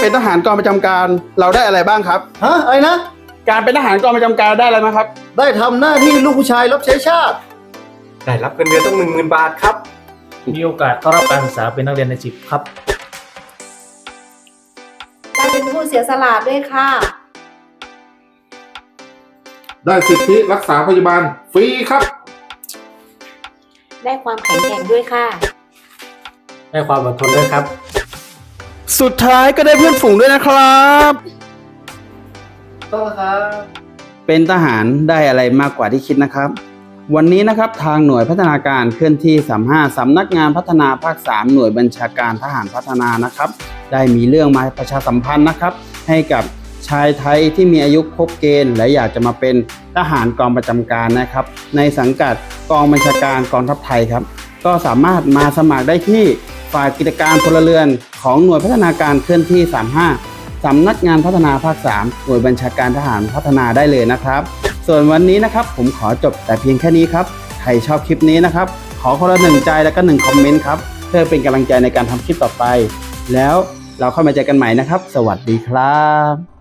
เป็นทหารกองประจำการเราได้อะไรบ้างครับ ฮะอะไรนะ การเป็นทหารกองประจำการได้อะไรไหมครับ ได้ทำหน้าที่ลูกผู้ชายรับใช้ชาติ ได้รับเงินเดือนต้องหนึ่งหมื่นบาทครับ มีโอกาสเข้ารับการศึกษาเป็นนักเรียนในจิบครับ ได้เป็นผู้เสียสละด้วยค่ะ ได้สิทธิรักษาพยาบาลฟรีครับ ได้ความแข็งแกร่งด้วยค่ะ ได้ความอดทนด้วยครับ สุดท้ายก็ได้เพื่อนฝูงด้วยนะครับ ต้องครับ เป็นทหารได้อะไรมากกว่าที่คิดนะครับ วันนี้นะครับทางหน่วยพัฒนาการเคลื่อนที่ 35สำนักงานพัฒนาภาค 3 หน่วยบัญชาการทหารพัฒนานะครับ ได้มีเรื่องมาประชาสัมพันธ์นะครับ ให้กับชายไทยที่มีอายุครบเกณฑ์ และอยากจะมาเป็นทหารกองประจำการนะครับ ในสังกัดกองบัญชาการกองทัพไทยครับ ก็สามารถมาสมัครได้ที่ ฝ่ายกิจการพลเรือน ของหน่วยพัฒนาการเคลื่อนที่ 35 สำนักงานพัฒนาภาค 3 หน่วยบัญชาการทหารพัฒนาได้เลยนะครับ ส่วนวันนี้นะครับผมขอจบแต่เพียงแค่นี้ครับ ใครชอบคลิปนี้นะครับ ขอคนละหนึ่งใจแล้วก็หนึ่งคอมเมนต์ครับ เพื่อเป็นกำลังใจในการทำคลิปต่อไป แล้วเราเข้ามาเจอกันใหม่นะครับ สวัสดีครับ